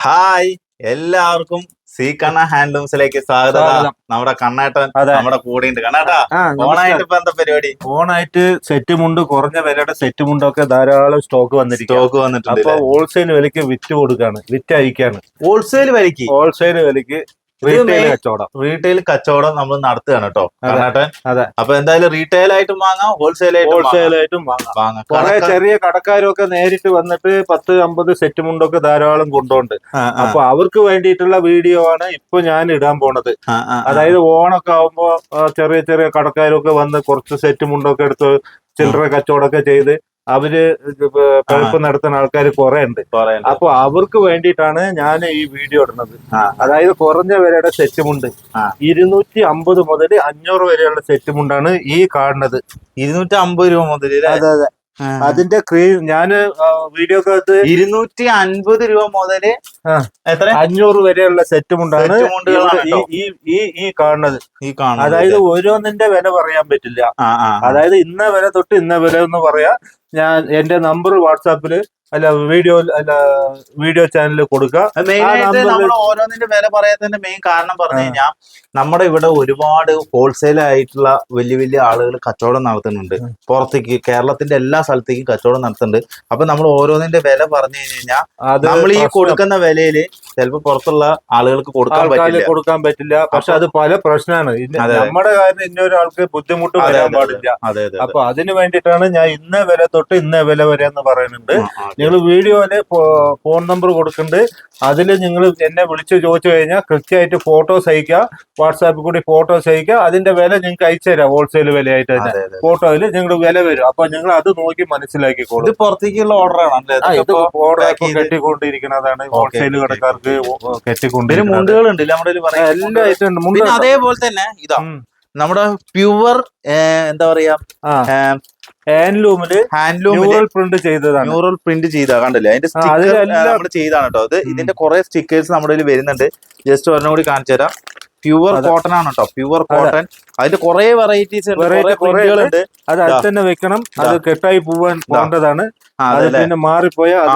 Hi എല്ലാവർക്കും C കണ്ണ ഹാൻഡ്ലൂംസിലേക്ക് സ്വാഗതം. നമ്മുടെ കണ്ണേട്ടൻ നമ്മുടെ കൂടെ ഉണ്ട് കണ്ണേട്ടാ ഓണായിട്ട് ഇപ്പൊ എന്താ പരിപാടി? ഓണായിട്ട് സെറ്റ് മുണ്ട് കുറഞ്ഞ വിലയുടെ സെറ്റ് മുണ്ടൊക്കെ ധാരാളം സ്റ്റോക്ക് വന്നിരിക്കും സ്റ്റോക്ക് വന്നിട്ടുണ്ട് അപ്പൊ ഹോൾസെയിൽ വിലക്ക് വിറ്റ് കൊടുക്കാണ് വിറ്റ് അയക്കാണ് ഹോൾസെയിൽ വിലക്ക് ഹോൾസെയിൽ വിലക്ക് റീറ്റെയിൽ കച്ചവടം. റീറ്റെയിൽ കച്ചവടം നമ്മൾ നടത്തുകയാണ് കേട്ടോ അതെ. അതെ. അപ്പൊ എന്തായാലും റീറ്റെയിൽ ആയിട്ടും വാങ്ങാം ഹോൾസെയിൽ ആയിട്ടും ഹോൾസെയിൽ ആയിട്ടും വാങ്ങാം. കുറെ ചെറിയ കടക്കാരൊക്കെ നേരിട്ട് വന്നിട്ട് പത്ത് അമ്പത് സെറ്റ് മുണ്ടൊക്കെ ധാരാളം കൊണ്ടുണ്ട്. അപ്പൊ അവർക്ക് വേണ്ടിയിട്ടുള്ള വീഡിയോ ആണ് ഇപ്പൊ ഞാൻ ഇടാൻ പോണത്. അതായത് ഓണൊക്കെ ആവുമ്പോ ചെറിയ ചെറിയ കടക്കാരൊക്കെ വന്ന് കുറച്ച് സെറ്റ് മുണ്ടൊക്കെ എടുത്ത് ചില്ലറ കച്ചവടമൊക്കെ ചെയ്ത് അവർ പഴുപ്പ് നടത്തുന്ന ആൾക്കാർ കുറെ ഉണ്ട് അപ്പൊ അവർക്ക് വേണ്ടിയിട്ടാണ് ഞാൻ ഈ വീഡിയോ ഇടുന്നത്. അതായത് കുറഞ്ഞ വിലയുടെ സെറ്റ് മുണ്ട് ആ. ഇരുന്നൂറ്റി അമ്പത് മുതൽ അഞ്ഞൂറ് വരെയുള്ള സെറ്റ് മുണ്ടാണ് ഈ കാണുന്നത്. ഇരുന്നൂറ്റി അമ്പത് രൂപ മുതൽ? അതെ അതെ. അതിന്റെ ക്രീ ഞാൻ വീഡിയോക്കകത്ത് ഇരുന്നൂറ്റി അൻപത് രൂപ മുതൽ എത്ര? അഞ്ഞൂറ് വരെയുള്ള സെറ്റ് മുണ്ടാണ് ഈ ഈ ഈ ഈ കാണുന്നത്. ഈ കാണുന്നത് അതായത് ഓരോന്നിന്റെ വില പറയാൻ പറ്റില്ല. അതായത് ഇന്ന വില തൊട്ട് ഇന്ന വില എന്ന് പറയാ. ഞാൻ എന്റെ നമ്പർ വാട്സാപ്പിൽ അല്ല വീഡിയോ അല്ല വീഡിയോ ചാനലിൽ കൊടുക്കുക മെയിൻ ആയിട്ട് നമ്മൾ ഓരോന്നിന്റെ വില പറയാത്തതിന്റെ മെയിൻ കാരണം പറഞ്ഞു. കഴിഞ്ഞാൽ നമ്മുടെ ഇവിടെ ഒരുപാട് ഹോൾസെയിൽ ആയിട്ടുള്ള വലിയ വലിയ ആളുകൾ കച്ചവടം നടത്തുന്നുണ്ട്. പുറത്തേക്ക് കേരളത്തിന്റെ എല്ലാ സ്ഥലത്തേക്കും കച്ചവടം നടത്തുന്നുണ്ട്. അപ്പൊ നമ്മൾ ഓരോന്നിന്റെ വില പറഞ്ഞു കഴിഞ്ഞാൽ നമ്മൾ ഈ കൊടുക്കുന്ന വിലയിൽ ചിലപ്പോൾ പുറത്തുള്ള ആളുകൾക്ക് കൊടുക്കാൻ പറ്റില്ല. കൊടുക്കാൻ പറ്റില്ല. പക്ഷെ അത് പല പ്രശ്നമാണ്. നമ്മുടെ കാര്യം ഇന്നൊരാൾക്ക് ബുദ്ധിമുട്ട് പറയാൻ വരാൻ പാടില്ല. അതെ അതെ അപ്പൊ അതിന് വേണ്ടിയിട്ടാണ് ഞാൻ ഇന്ന വില തൊട്ട് ഇന്ന വില വരെ എന്ന് പറയുന്നുണ്ട്. നിങ്ങൾ വീഡിയോയിൽ ഫോൺ നമ്പർ കൊടുക്കുന്നുണ്ട് അതിൽ നിങ്ങൾ എന്നെ വിളിച്ച് ചോദിച്ചു കഴിഞ്ഞാൽ കൃത്യമായിട്ട് ഫോട്ടോസ് അയക്കുക വാട്സാപ്പിൽ കൂടി ഫോട്ടോസ് അയക്കുക അതിന്റെ വില നിങ്ങൾക്ക് അയച്ചു തരാം ഹോൾസെയിൽ വിലയായിട്ട് തന്നെ. ഫോട്ടോയിൽ നിങ്ങൾ വില വരും. അപ്പൊ നിങ്ങൾ അത് നോക്കി മനസ്സിലാക്കിക്കോളൂ. ഇത് പുറത്തേക്കുള്ള ഓർഡറാണ് ഓർഡർ കെട്ടിക്കൊണ്ടിരിക്കുന്നതാണ്. ഹോൾസെയിൽ കടക്കാർക്ക് കെട്ടിക്കൊണ്ടിരിക്കുന്നത് മുണ്ടുകളുണ്ട് നമ്മുടെ എല്ലാം അതേപോലെ തന്നെ ഇതാ. നമ്മുടെ പ്യുവർ എന്താ പറയാ ഹാൻഡ്ലൂമിൽ ന്യൂറൽ പ്രിന്റ് ചെയ്തതാണ്. ന്യൂറൽ പ്രിന്റ് ചെയ്താ കണ്ടില്ലേ? അതിന്റെ സ്റ്റിക്കർ നമ്മൾ ചെയ്താണ് കേട്ടോ അത്. ഇതിന്റെ കുറെ സ്റ്റിക്കേഴ്സ് നമ്മുടെ കയ്യിൽ വരുന്നുണ്ട്. ജസ്റ്റ് ഒരെണ്ണം കൂടി കാണിച്ചു തരാം. പ്യുവർ കോട്ടൺ ആണ് കേട്ടോ പ്യുവർ കോട്ടൺ അതിന്റെ കുറെ വെറൈറ്റീസ് ഉണ്ട്. അത് അത് തന്നെ വെക്കണം. അത് കെട്ടായി പോവാൻ പോകേണ്ടതാണ് മാറിപ്പോയാൽ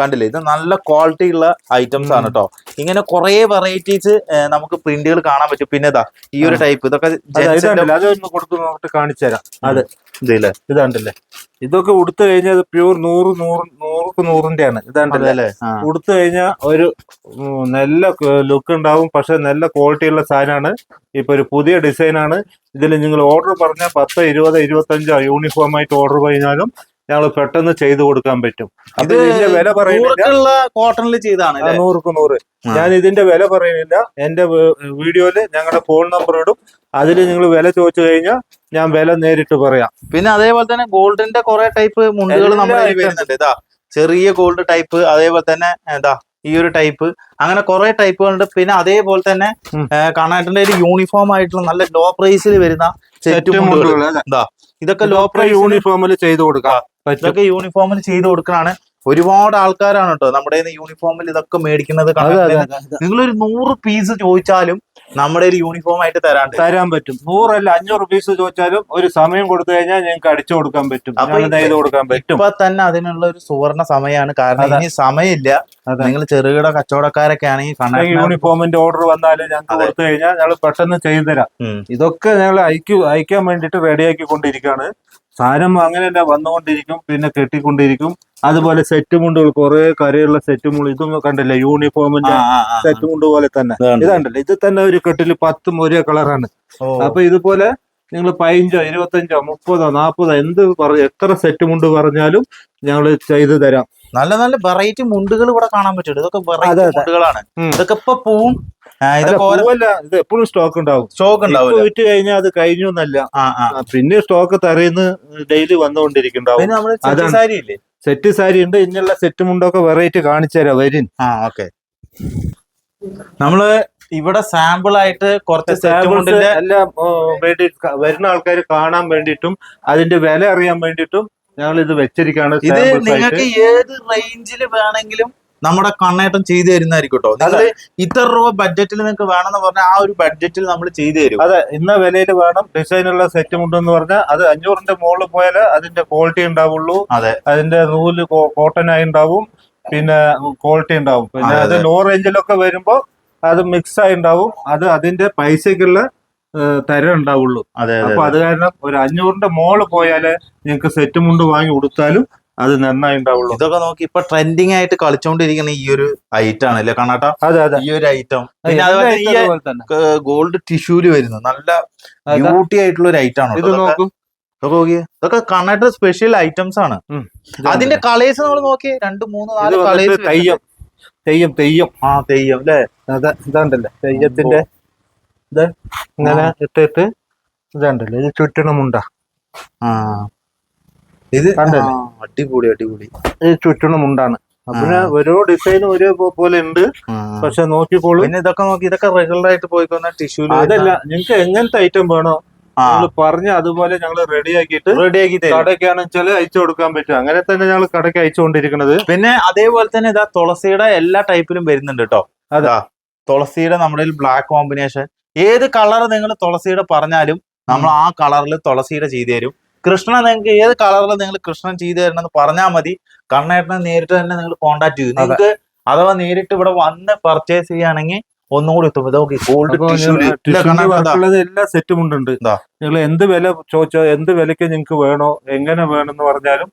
കണ്ടില്ലേ? ഇത് നല്ല ക്വാളിറ്റി ഉള്ള ഐറ്റംസ് ആണ്. കേട്ടോ ഇങ്ങനെ കുറെ വെറൈറ്റീസ് നമുക്ക് പ്രിന്റുകൾ കാണാൻ പറ്റും. പിന്നെ ഇതാ ഈ ഒരു ടൈപ്പ് ഇതൊക്കെ കാണിച്ചു തരാം. അത് ഇതില്ലേ? ഇതാണ്ടല്ലേ ഇതൊക്കെ ഉടുത്തു കഴിഞ്ഞാൽ പ്യൂർ നൂറ് നൂറ് നൂറുക്ക് നൂറിന്റെ ആണ് ഇതാണ്ടല്ലേ. ഉടുത്തു കഴിഞ്ഞാൽ ഒരു നല്ല ലുക്ക് ഉണ്ടാവും. പക്ഷെ നല്ല ക്വാളിറ്റി ഉള്ള സാധനമാണ്. ഇപ്പൊ ഒരു പുതിയ ഡിസൈനാണ് ആണ്. ഇതിൽ നിങ്ങൾ ഓർഡർ പറഞ്ഞാൽ പത്ത് ഇരുപത് ഇരുപത്തഞ്ചോ യൂണിഫോം ആയിട്ട് ഓർഡർ കഴിഞ്ഞാലും ഞങ്ങൾ പെട്ടെന്ന് ചെയ്തു കൊടുക്കാൻ പറ്റും. അത് ഇതിന്റെ വില പറയുന്നില്ല. കോട്ടണിൽ കോട്ടണിൽ ചെയ്താണ് നൂറുക്ക് നൂറ്. ഞാൻ ഇതിന്റെ വില പറയുന്നില്ല. എന്റെ വീഡിയോയിൽ ഞങ്ങളുടെ ഫോൺ നമ്പർ ഇടും. അതിൽ നിങ്ങൾ വില ചോദിച്ചു കഴിഞ്ഞാൽ ഞാൻ വില നേരിട്ട് പറയാം. പിന്നെ അതേപോലെ തന്നെ ഗോൾഡിന്റെ കുറെ ടൈപ്പ് മുണ്ടുകൾ നമ്മുടെ കയ്യിൽ വരുന്നുണ്ട്. ഇതാ ചെറിയ ഗോൾഡ് ടൈപ്പ് അതേപോലെ തന്നെ ഇതാ ഈ ഒരു ടൈപ്പ് അങ്ങനെ കുറെ ടൈപ്പുകളുണ്ട് പിന്നെ അതേപോലെ തന്നെ ഉം. ഒരു യൂണിഫോം ആയിട്ടുള്ള നല്ല ലോ പ്രൈസിൽ വരുന്ന സെറ്റ് മുണ്ടുകൾ ഇതൊക്കെ ലോ പ്രൈസ് യൂണിഫോമിൽ ചെയ്തു കൊടുക്കാം. ഇതൊക്കെ യൂണിഫോമിൽ ചെയ്ത് കൊടുക്കണാണ് ഒരുപാട് ആൾക്കാരാണ് കേട്ടോ. നമ്മുടെ യൂണിഫോമിൽ ഇതൊക്കെ മേടിക്കുന്നത് ഒരു നൂറ് പീസ് ചോദിച്ചാലും നമ്മുടെ ഒരു യൂണിഫോം ആയിട്ട് തരാൻ തരാൻ പറ്റും. നൂറല്ല അഞ്ഞൂറ് പീസ് ചോദിച്ചാലും ഒരു സമയം കൊടുത്തു കഴിഞ്ഞാൽ ഞങ്ങൾക്ക് അടിച്ചു കൊടുക്കാൻ പറ്റും. ചെയ്ത് കൊടുക്കാൻ പറ്റും. ഇപ്പൊ തന്നെ അതിനുള്ള ഒരു സുവർണ സമയമാണ് കാരണം. ഇനി സമയമില്ല. നിങ്ങൾ ചെറുകിട കച്ചവടക്കാരൊക്കെ ആണെങ്കിൽ യൂണിഫോമിന്റെ ഓർഡർ വന്നാലും ഞങ്ങൾക്ക്. കൊടുത്തു കഴിഞ്ഞാൽ ഞങ്ങൾ പെട്ടെന്ന് ചെയ്തു തരാം. ഇതൊക്കെ ഞങ്ങൾ അയക്കു അയക്കാൻ വേണ്ടിട്ട് റെഡിയാക്കി കൊണ്ടിരിക്കുകയാണ് സാധനം അങ്ങനെ തന്നെ വന്നുകൊണ്ടിരിക്കും പിന്നെ കെട്ടിക്കൊണ്ടിരിക്കും. അതുപോലെ സെറ്റ് മുണ്ടുകൾ കുറെ കരയുള്ള സെറ്റ് മുണ്ട് ഇതും കണ്ടില്ലേ യൂണിഫോമിന്റെ സെറ്റ് മുണ്ട് പോലെ തന്നെ. ഇതാണ്ടല്ലോ ഇത് തന്നെ ഒരു കെട്ടിൽ പത്തും ഒരേ കളറാണ് അപ്പൊ ഇതുപോലെ നിങ്ങൾ പതിനഞ്ചോ ഇരുപത്തഞ്ചോ മുപ്പതോ നാൽപ്പതോ എന്ത് പറ എത്ര സെറ്റ് മുണ്ട് പറഞ്ഞാലും ഞങ്ങൾ ചെയ്തു തരാം. നല്ല നല്ല വെറൈറ്റി മുണ്ടുകൾ ഇവിടെ കാണാൻ പറ്റും. ഇതൊക്കെ വെറൈറ്റി മുണ്ടുകളാണ്. ഇതൊക്കെ ഇപ്പൊ പോവും ഇത് എപ്പോഴും സ്റ്റോക്ക് ഉണ്ടാവും. സ്റ്റോക്ക് ഉണ്ടാവും വിറ്റ് കഴിഞ്ഞാൽ അത് കഴിഞ്ഞു എന്നല്ല. പിന്നെ സ്റ്റോക്ക് തറയുന്ന ഡെയിലി വന്നുകൊണ്ടിരിക്കുന്നുണ്ടാവും. സെറ്റ്. സാരി ഇല്ലേ? സെറ്റ് സാരി ഉണ്ട് ഇന്നുള്ള സെറ്റ് മുണ്ടൊക്കെ വെറൈറ്റി കാണിച്ചു തരാം വരും ആ ഓക്കെ നമ്മൾ ഇവിടെ സാമ്പിൾ ആയിട്ട് കുറച്ച് എല്ലാം വേണ്ടി വരുന്ന ആൾക്കാർ കാണാൻ വേണ്ടിയിട്ടും അതിന്റെ വില അറിയാൻ വേണ്ടിയിട്ടും ഞങ്ങൾ ഇത് വെച്ചിരിക്കുകയാണ് ഇത് നിങ്ങൾക്ക് ഏത് റേഞ്ചിൽ വേണമെങ്കിലും നമ്മുടെ കണ്ണേട്ടം ചെയ്തു തരുന്നതായിരിക്കും കേട്ടോ നിങ്ങൾ ഇത്ര രൂപ ബഡ്ജറ്റിൽ നിങ്ങൾക്ക് വേണമെന്ന് പറഞ്ഞാൽ ആ ഒരു ബഡ്ജറ്റിൽ നമ്മൾ ചെയ്തു തരും. അതെ ഇന്ന വിലയിൽ വേണം. ഡിസൈനുള്ള സെറ്റ് ഉണ്ടെന്ന് പറഞ്ഞാൽ അത് അഞ്ഞൂറിന്റെ മുകളിൽ പോയാൽ അതിന്റെ ക്വാളിറ്റി ഉണ്ടാവുള്ളൂ. അതെ. അതിന്റെ നൂൽ കോട്ടൺ ആയി ഉണ്ടാവും. പിന്നെ ക്വാളിറ്റി ഉണ്ടാവും. പിന്നെ അത്. ലോ റേഞ്ചിലൊക്കെ വരുമ്പോ അത് മിക്സ് ആയി ഉണ്ടാവും. അത് അതിന്റെ പൈസക്കുള്ള തരം ഉണ്ടാവുള്ളൂ. അപ്പൊ അത്. കാരണം ഒരു അഞ്ഞൂറിന്റെ മോൾ പോയാലേ നിങ്ങൾക്ക് സെറ്റ് മുണ്ട് വാങ്ങി കൊടുത്താലും അത് നന്നായി ഉണ്ടാവുള്ളൂ. ഇതൊക്കെ നോക്കി ഇപ്പൊ ട്രെൻഡിങ് ആയിട്ട് കളിച്ചോണ്ടിരിക്കുന്ന ഈ ഒരു ഐറ്റം ആണ് അല്ലേ കണ്ണാട്ട? അതെ അതെ. ഈ ഒരു ഐറ്റം പിന്നെ അതുപോലെ ഗോൾഡ് ടിഷ്യൂൽ വരുന്നു. നല്ല ബ്യൂട്ടി ആയിട്ടുള്ള ഒരു ഐറ്റം ആണ് ഇത് നോക്കൂ. ഇതൊക്കെ നോക്കിയേ? ഇതൊക്കെ കണ്ണാട്ട സ്പെഷ്യൽ ഐറ്റംസ് ആണ്. അതിന്റെ കളേഴ്സ് നമ്മൾ നോക്കിയേ? രണ്ട് മൂന്ന് നാല് കളേഴ്സ് തെയ്യം. തെയ്യം തെയ്യം. ആ തെയ്യം അല്ലേ അതെ ഇതാണ്ടല്ലേ? തെയ്യത്തിന്റെ ഇത് ഇങ്ങനെ ഇട്ടിട്ട് ഇതാണ്ടല്ലേ? ഇത് ചുറ്റണമുണ്ട ആ. ഇത് കണ്ടല്ലേ? അടിപൊളി അടിപൊളി. ഇത് ചുറ്റണമുണ്ടാണ് പിന്നെ ഓരോ ഡിസൈനും ഒരേ പോലെ ഉണ്ട്. പക്ഷെ നോക്കിക്കോളൂ. പിന്നെ ഇതൊക്കെ നോക്കി ഇതൊക്കെ റെഗുലർ ആയിട്ട് പോയിക്കൊന്ന ടിഷ്യൂ അതല്ല നിങ്ങൾക്ക് എങ്ങനത്തെ ഐറ്റം വേണോ? പറഞ്ഞ അതുപോലെ ഞങ്ങൾ റെഡി ആക്കിയിട്ട് റെഡി ആക്കി തരും. വെച്ചാൽ അയച്ചു കൊടുക്കാൻ പറ്റും. അങ്ങനെ തന്നെ ഞങ്ങൾ കടയ്ക്ക് അയച്ചുകൊണ്ടിരിക്കുന്നത് പിന്നെ അതേപോലെ തന്നെ ഇതാ തുളസിയുടെ എല്ലാ ടൈപ്പിലും വരുന്നുണ്ട് കേട്ടോ. അതാ. തുളസിയുടെ നമ്മുടെ ബ്ലാക്ക് കോമ്പിനേഷൻ ഏത് കളർ നിങ്ങൾ തുളസിയുടെ പറഞ്ഞാലും നമ്മൾ ആ കളറിൽ തുളസിയുടെ ചെയ്തു തരും. കൃഷ്ണ നിങ്ങൾക്ക് ഏത് കളറിൽ നിങ്ങൾ കൃഷ്ണൻ ചെയ്തു തരണമെന്ന് എന്ന് പറഞ്ഞാൽ മതി. കണ്ണേട്ടനെ നേരിട്ട് തന്നെ നിങ്ങൾ കോണ്ടാക്ട് ചെയ്യും. നിങ്ങൾക്ക് അഥവാ നേരിട്ട് ഇവിടെ വന്ന് പർച്ചേസ് ചെയ്യുകയാണെങ്കിൽ ഒന്നുകൂടി ഗോൾഡ് എല്ലാ സെറ്റും ഉണ്ട്. നിങ്ങൾ എന്ത് വില ചോദിച്ചോ എന്ത് വിലക്ക് നിങ്ങൾക്ക് വേണോ എങ്ങനെ വേണമെന്ന് പറഞ്ഞാലും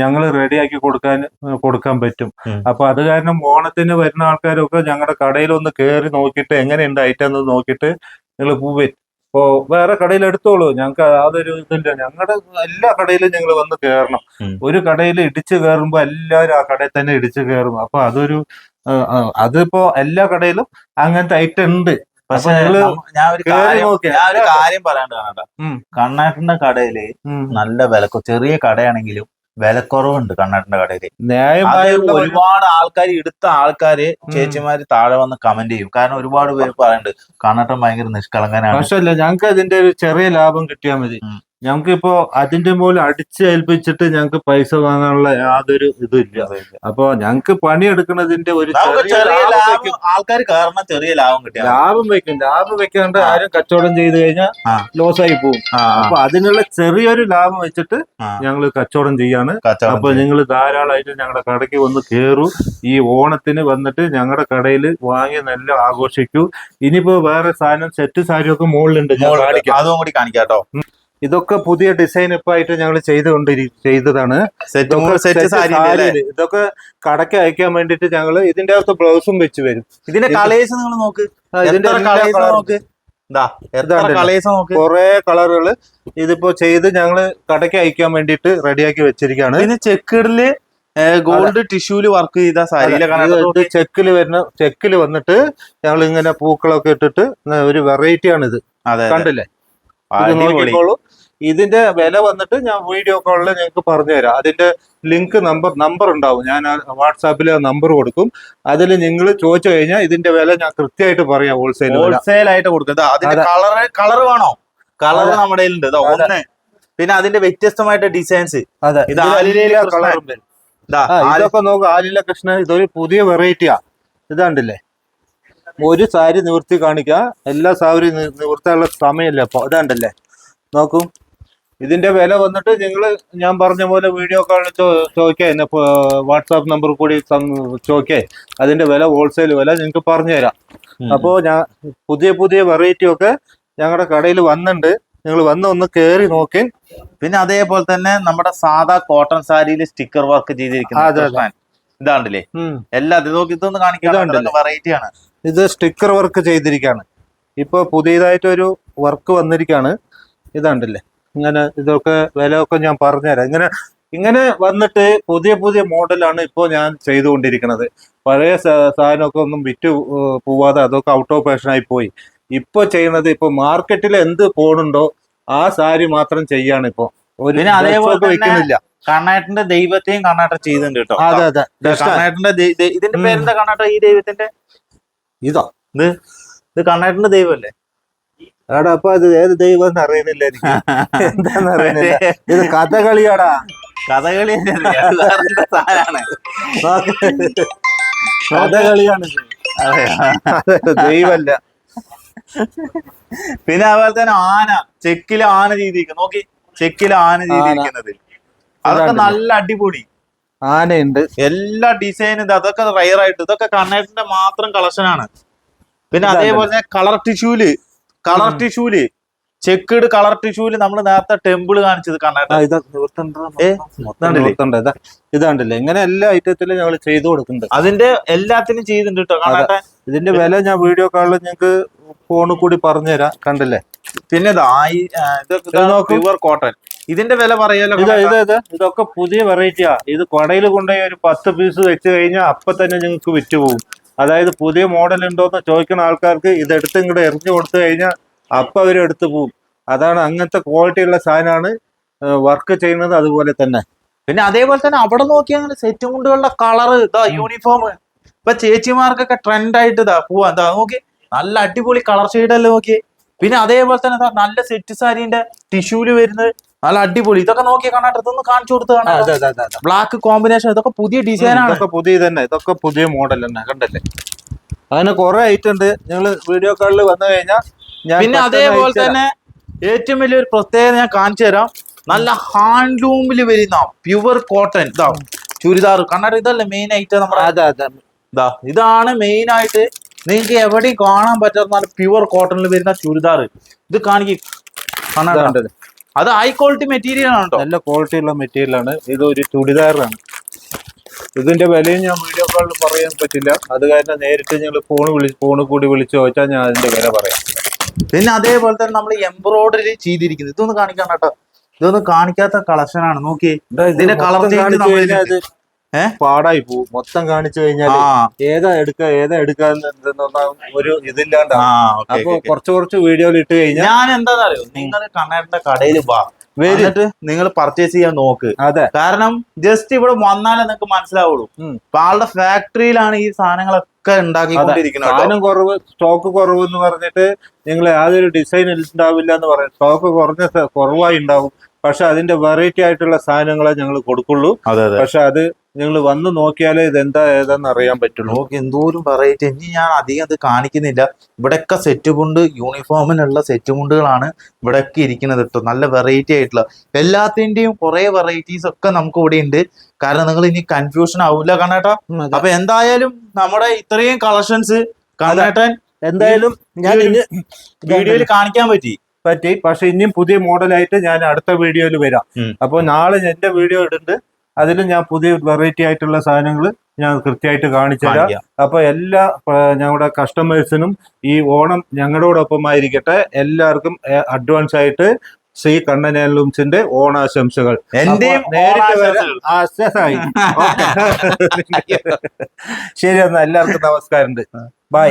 ഞങ്ങൾ റെഡിയാക്കി കൊടുക്കാൻ കൊടുക്കാൻ പറ്റും. അപ്പൊ അത് കാരണം ഓണത്തിന് വരുന്ന ആൾക്കാരൊക്കെ ഞങ്ങളുടെ കടയിൽ ഒന്ന് കയറി നോക്കിയിട്ട് എങ്ങനെയുണ്ട് ഐറ്റം എന്ന് നോക്കിയിട്ട് നിങ്ങൾ ഇപ്പോ വേറെ കടയിൽ എടുത്തോളൂ. ഞങ്ങൾക്ക് അതൊരു ഇതില്ല. ഞങ്ങളുടെ എല്ലാ കടയിലും ഞങ്ങൾ വന്ന് കയറണം ഒരു കടയിൽ ഇടിച്ചു കയറുമ്പോ എല്ലാവരും ആ കടയിൽ തന്നെ ഇടിച്ചു കയറും അപ്പൊ അതൊരു അതിപ്പോ എല്ലാ കടയിലും അങ്ങനത്തെ ഐറ്റം ഉണ്ട്. പക്ഷെ ഞാൻ ഒരു കാര്യം. ഞാൻ ഒരു കാര്യം പറയാണ്ട് ഉം. കണ്ണേട്ടന്റെ കടയിൽ നല്ല വിലക്കു ചെറിയ കടയാണെങ്കിലും വിലക്കുറവുണ്ട് കണ്ണാടിന്റെ ന്യായമായുള്ള ഒരു- ഒരുപാട് ആൾക്കാർ എടുത്ത ആൾക്കാര് ചേച്ചിമാര് താഴെ വന്ന് കമന്റ് ചെയ്യും. കാരണം ഒരുപാട് പേര് പറയുന്നുണ്ട് കണ്ണട്ടൻ ഭയങ്കര നിഷ്കളങ്കനാണ്. പക്ഷല്ല അല്ല ഞങ്ങൾക്ക് അതിന്റെ ഒരു ചെറിയ ലാഭം കിട്ടിയാൽ മതി. ഞങ്ങൾക്ക് ഇപ്പോ അതിന്റെ മുകളിൽ അടിച്ച് ഏൽപ്പിച്ചിട്ട് ഞങ്ങൾക്ക് പൈസ വാങ്ങാനുള്ള യാതൊരു ഇതും ഇല്ല. അപ്പൊ ഞങ്ങൾക്ക് പണിയെടുക്കുന്നതിന്റെ ഒരു. ആൾക്കാർ കാരണം ചെറിയ ലാഭം കിട്ടി. ലാഭം വെക്കും. ലാഭം വെക്കാണ്ട് ആരും കച്ചവടം ചെയ്ത് കഴിഞ്ഞാൽ ലോസ് ആയി പോകും അപ്പൊ അതിനുള്ള ചെറിയൊരു ലാഭം വെച്ചിട്ട് ഞങ്ങൾ കച്ചവടം ചെയ്യാണ്. അപ്പൊ നിങ്ങൾ ധാരാളമായിട്ട് ഞങ്ങളുടെ കടയ്ക്ക് വന്ന് കയറൂ ഈ ഓണത്തിന് വന്നിട്ട് ഞങ്ങളുടെ കടയിൽ വാങ്ങി നല്ല ആഘോഷിക്കൂ. ഇനിയിപ്പോ വേറെ സാധനം സെറ്റ് സാരിയൊക്കെ മുകളിലുണ്ട് അതും കൂടി കാണിക്കാട്ടോ. ഇതൊക്കെ പുതിയ ഡിസൈൻ ഇപ്പൊ ആയിട്ട് ഞങ്ങൾ ചെയ്തുകൊണ്ടിരി ചെയ്തതാണ്. ഇതൊക്കെ. ഇതൊക്കെ അയക്കാൻ വേണ്ടിട്ട് ഞങ്ങൾ ഇതിന്റെ അകത്ത് ബ്ലൗസും വെച്ച് വരും. ഇതിന്റെ കളേഴ്സ് നിങ്ങൾ നോക്ക്. ഇതിന്റെ. നോക്ക്? കുറെ കളറുകൾ ഇതിപ്പോ ചെയ്ത് ഞങ്ങൾ കടയ്ക്ക് അയക്കാൻ വേണ്ടിട്ട് റെഡിയാക്കി വെച്ചിരിക്കാണ്. പിന്നെ ചെക്കിടിൽ ഗോൾഡ് ടിഷ്യൂൽ വർക്ക് ചെയ്ത സാരിയിലെ ചെക്കിൽ വരുന്ന ചെക്കിൽ വന്നിട്ട് ഞങ്ങൾ ഇങ്ങനെ പൂക്കളൊക്കെ ഇട്ടിട്ട് ഒരു വെറൈറ്റി ആണ് ഇത്. കണ്ടില്ലേ നോക്കിക്കോളൂ. ഇതിന്റെ വില വന്നിട്ട് ഞാൻ വീഡിയോ കോളിൽ പറഞ്ഞു തരാം അതിന്റെ ലിങ്ക് നമ്പർ നമ്പർ ഉണ്ടാവും. ഞാൻ വാട്സാപ്പിൽ ആ നമ്പർ കൊടുക്കും. അതിൽ നിങ്ങൾ ചോദിച്ചു കഴിഞ്ഞാൽ ഇതിന്റെ വില ഞാൻ കൃത്യമായിട്ട് പറയാം ഹോൾസെയിൽ ഹോൾസെയിൽ ആയിട്ട് കൊടുക്കും. അതിന്റെ അതെ. കളർ കളർ വേണോ? കളർ. നമ്മുടെ ഉണ്ട് ഒന്ന്. പിന്നെ അതിന്റെ വ്യത്യസ്തമായിട്ട് ഡിസൈൻസ് ഇത് ആലിലയിലെ കൃഷ്ണൻ. കളറും ഇതൊക്കെ നോക്ക്. ആലില കൃഷ്ണ ഇതൊരു പുതിയ വെറൈറ്റിയാ ഇതാണ്ടില്ലേ ഒരു സാരി നിവർത്തി കാണിക്കുക എല്ലാ സാരി നിവൃത്തിയുള്ള നിവർത്താനുള്ള സമയമില്ല. അപ്പൊ ഇതാണ്ടല്ലേ നോക്കൂ. ഇതിന്റെ വില വന്നിട്ട് നിങ്ങൾ ഞാൻ പറഞ്ഞ പോലെ വീഡിയോ കോളിൽ ചോദിക്കുക എന്നെ വാട്സാപ്പ് നമ്പർ കൂടി ചോദിക്കേ അതിന്റെ വില ഹോൾസെയിൽ വില നിങ്ങൾക്ക് പറഞ്ഞു തരാം. അപ്പോ ഞാൻ പുതിയ പുതിയ വെറൈറ്റി ഒക്കെ ഞങ്ങളുടെ കടയിൽ വന്നിട്ടുണ്ട് നിങ്ങൾ വന്ന് ഒന്ന് കേറി നോക്കി. പിന്നെ അതേപോലെ തന്നെ നമ്മുടെ സാധാ കോട്ടൺ സാരിയിൽ സ്റ്റിക്കർ വർക്ക് ചെയ്തിരിക്കുന്ന ഇതാണ്ടല്ലേ. എല്ലാ ഇത് നോക്കി ഇതൊന്ന്? കാണിക്കാൻ വെറൈറ്റി ആണ്. ഇത് സ്റ്റിക്കർ വർക്ക് ചെയ്തിരിക്കുകയാണ് ഇപ്പോൾ പുതിയതായിട്ടൊരു വർക്ക് വന്നിരിക്കുകയാണ് ഇതാണ്ടല്ലേ? ഇങ്ങനെ ഇതൊക്കെ വില ഒക്കെ ഞാൻ പറഞ്ഞുതരാം. ഇങ്ങനെ ഇങ്ങനെ വന്നിട്ട് പുതിയ പുതിയ മോഡലാണ് ഇപ്പോൾ ഞാൻ ചെയ്തുകൊണ്ടിരിക്കുന്നത്. പഴയ സാധനമൊക്കെ ഒന്നും വിറ്റ് പോവാതെ അതൊക്കെ ഔട്ട് ഓഫ് ഫാഷനായി പോയി. ഇപ്പോൾ ചെയ്യുന്നത് ഇപ്പോൾ മാർക്കറ്റിൽ എന്ത് പോണുണ്ടോ ആ സാരി മാത്രം ചെയ്യാണ് ഇപ്പോൾ ഒരു വിൽക്കുന്നില്ല കണ്ണാട്ടിന്റെ ദൈവത്തെയും കണ്ണാട്ടം ചെയ്തിട്ടുണ്ട് കേട്ടോ. അതെ അതെ. കർണാട്ടിന്റെ ഇതിന്റെ പേരെന്താ കണ്ണാട്ടം? ഈ ദൈവത്തിന്റെ ഇതാ. ഇത് കണ്ണാട്ടിന്റെ ദൈവമല്ലേ? എടാ അപ്പൊ അത് ഏത് ദൈവം എന്ന് അറിയുന്നില്ല എനിക്ക്. എന്താന്ന് അറിയുന്നില്ല. ഇത് കഥകളിയാടാ. കഥകളി കഥകളിയാണ് ദൈവല്ല. പിന്നെ അതുപോലെ തന്നെ ആന. ചെക്കിൽ ആന ചെയ്തിരിക്കുന്നു നോക്കി. ചെക്കിൽ ആന ചെയ്തിരിക്കുന്നത് അതൊക്കെ നല്ല അടിപൊളി. ആനയുണ്ട്. എല്ലാ ഡിസൈനും അതൊക്കെ റയർ ആയിട്ട്. ഇതൊക്കെ കണ്ണേറ്റിന്റെ മാത്രം കളക്ഷനാണ് പിന്നെ അതേപോലെ കളർ ടിഷ്യൂൽ. കളർ. ടിഷ്യൂൽ ചെക്കിട് കളർ ടിഷ്യൂൽ നമ്മൾ നേരത്തെ ടെമ്പിൾ കാണിച്ചത് മൊത്തം ഇതാണ്ടല്ലേ? ഇങ്ങനെ എല്ലാ ഐറ്റത്തിലും ഞങ്ങൾ ചെയ്തു കൊടുക്കുന്നുണ്ട്. അതിന്റെ എല്ലാത്തിനും ചെയ്തിട്ടുണ്ട് കേട്ടോ ഇതിന്റെ വില ഞാൻ വീഡിയോ കോളിൽ ഞങ്ങൾക്ക് ഫോണിൽ കൂടി പറഞ്ഞുതരാം. കണ്ടില്ലേ? പിന്നെ പ്യുവർ കോട്ടൺ ഇതിന്റെ വില പറയാലോ ഇത് ഇത് ഇത്. ഇതൊക്കെ പുതിയ വെറൈറ്റിയാ ഇത് കടയിൽ കൊണ്ടുപോയി ഒരു പത്ത് പീസ് വെച്ച് കഴിഞ്ഞാൽ അപ്പൊ തന്നെ നിങ്ങൾക്ക് വിറ്റ് പോകും അതായത് പുതിയ മോഡൽ ഉണ്ടോയെന്ന് ചോദിക്കുന്ന ആൾക്കാർക്ക് ഇതെടുത്ത് ഇങ്ങോട്ട് എറിഞ്ഞു കൊടുത്തു കഴിഞ്ഞാൽ അപ്പം അവർ എടുത്തു പോകും അതാണ് അങ്ങനത്തെ ക്വാളിറ്റി ഉള്ള സാധനമാണ് വർക്ക് ചെയ്യുന്നത് അതുപോലെ തന്നെ. പിന്നെ അതേപോലെ തന്നെ അവിടെ നോക്കിയാൽ സെറ്റ് കൊണ്ടുള്ള കളർ ഇതാ യൂണിഫോം ഇപ്പൊ ചേച്ചിമാർക്കൊക്കെ ട്രെൻഡ് ആയിട്ട് ഇതാ പോവാ. എന്താ നോക്കി നല്ല അടിപൊളി കളർ ഷെയ്ഡല്ലേ നോക്കി. പിന്നെ അതേപോലെ തന്നെ നല്ല സെറ്റ് സാരീന്റെ ടിഷ്യൂൽ വരുന്നത് നല്ല അടിപൊളി. ഇതൊക്കെ നോക്കി ഇതൊന്നും കാണിച്ചു കൊടുത്ത് കാണാം ബ്ലാക്ക് കോമ്പിനേഷൻ ഇതൊക്കെ പുതിയ ഡിസൈൻ ആണ്. ഇതൊക്കെ പുതിയ തന്നെ ഇതൊക്കെ പുതിയ മോഡൽ തന്നെ. കണ്ടല്ലേ? അങ്ങനെ കുറെ ഐറ്റം ഉണ്ട്. നിങ്ങൾ വീഡിയോ കോളിൽ വന്നു കഴിഞ്ഞാൽ പിന്നെ അതേപോലെ തന്നെ ഏറ്റവും വലിയൊരു പ്രത്യേകത ഞാൻ കാണിച്ചു തരാം. നല്ല ഹാൻഡ്ലൂമിൽ വരുന്ന പ്യുവർ കോട്ടൺ ഇതാ ചുരിദാർ. കണ്ണട ഇതല്ലേ മെയിൻ ഐറ്റം നമ്മുടെ ഇതാ ഇതാണ് മെയിൻ ആയിട്ട് നിങ്ങൾക്ക് എവിടെയും കാണാൻ പറ്റാത്ത പ്യുവർ കോട്ടണിൽ വരുന്ന ചുരിദാർ. ഇത് കാണിക്കും. കണ്ണാട്. അത് ഹൈ ക്വാളിറ്റി മെറ്റീരിയൽ ആണ് നല്ല ക്വാളിറ്റി ഉള്ള മെറ്റീരിയൽ ആണ്. ഇത് ഒരു ചുടിദാറാണ് ഇതിന്റെ വിലയും ഞാൻ വീഡിയോ കോളിൽ പറയാൻ പറ്റില്ല. അത് കാരണം നേരിട്ട് ഞങ്ങൾ ഫോൺ വിളി ഫോണിൽ കൂടി വിളിച്ചു ചോദിച്ചാൽ ഞാൻ അതിന്റെ വില പറയാം. പിന്നെ അതേപോലെ തന്നെ നമ്മൾ എംബ്രോയിഡറി ചെയ്തിരിക്കുന്നത്. ഇതൊന്ന് കാണിക്കാൻ കേട്ടോ. ഇതൊന്നും കാണിക്കാത്ത കളക്ഷൻ ആണ്. നോക്കി ഇതിന്റെ colour പാടായി പോകും മൊത്തം കാണിച്ചു കഴിഞ്ഞാൽ ഏതാ എടുക്ക ഏതാ എടുക്കാന്ന് ഒരു ഇതില്ലാണ്ട് അപ്പൊ കുറച്ച് കുറച്ച് വീഡിയോയിൽ ഇട്ട് കഴിഞ്ഞാൽ ഞാൻ എന്താണെന്നറിയോ നിങ്ങൾ കണ്ണേട്ടന്റെ കടയിൽ വാ. വേണ്ടിട്ട് നിങ്ങൾ പർച്ചേസ് ചെയ്യാൻ നോക്ക്. അതെ. കാരണം ജസ്റ്റ് ഇവിടെ വന്നാലേ നിങ്ങൾക്ക് മനസ്സിലാവുള്ളൂ. അപ്പൊ ആളുടെ ഫാക്ടറിയിലാണ് ഈ സാധനങ്ങളൊക്കെ ഉണ്ടാക്കിക്കൊണ്ടിരിക്കുന്നത് സാധനം കുറവ് സ്റ്റോക്ക് കുറവ് എന്ന് പറഞ്ഞിട്ട് നിങ്ങൾ യാതൊരു ഡിസൈൻ ഉണ്ടാവില്ല എന്ന് പറയും. സ്റ്റോക്ക് കുറഞ്ഞ കുറവായി ഉണ്ടാവും. പക്ഷെ അതിന്റെ വെറൈറ്റി ആയിട്ടുള്ള സാധനങ്ങളെ ഞങ്ങൾ കൊടുക്കുള്ളൂ. പക്ഷെ അത് നിങ്ങൾ വന്ന് നോക്കിയാലേ ഇതെന്താ എന്താ ഏതാന്ന് അറിയാൻ പറ്റുള്ളൂ. നോക്കി എന്തോരം വെറൈറ്റി ഇനി ഞാൻ അധികം അത് കാണിക്കുന്നില്ല. ഇവിടെയൊക്കെ സെറ്റ് മുണ്ട് യൂണിഫോമിനുള്ള സെറ്റ് മുണ്ടുകളാണ് ഇവിടെയൊക്കെ ഇരിക്കുന്നത് കേട്ടോ നല്ല വെറൈറ്റി ആയിട്ടുള്ള. എല്ലാത്തിന്റെയും കുറെ വെറൈറ്റീസ് ഒക്കെ നമുക്ക് ഇവിടെ ഉണ്ട്. കാരണം നിങ്ങൾ ഇനി കൺഫ്യൂഷൻ ആവില്ല കണ്ണേട്ടാ. അപ്പൊ എന്തായാലും നമ്മുടെ ഇത്രയും കളക്ഷൻസ് കണ്ണേട്ടൻ എന്തായാലും ഞാൻ ഇനി വീഡിയോയിൽ കാണിക്കാൻ പറ്റി. പറ്റി. പക്ഷെ ഇനിയും പുതിയ മോഡലായിട്ട് ഞാൻ അടുത്ത വീഡിയോയിൽ വരാം. അപ്പൊ അപ്പോൾ നാളെ എന്റെ വീഡിയോ ഇടുന്നുണ്ട്. അതിൽ ഞാൻ പുതിയ വെറൈറ്റി ആയിട്ടുള്ള സാധനങ്ങൾ ഞാൻ കൃത്യമായിട്ട് കാണിച്ചു തരാം. അപ്പൊ എല്ലാ ഞങ്ങളുടെ കസ്റ്റമേഴ്സിനും ഈ ഓണം ഞങ്ങളോടൊപ്പം ആയിരിക്കട്ടെ എല്ലാവർക്കും അഡ്വാൻസ് ആയിട്ട് ശ്രീ കണ്ണൻ ലൂംസിന്റെ ഓണാശംസകൾ. ശരി. എന്നാ എല്ലാവർക്കും നമസ്കാരം ബൈ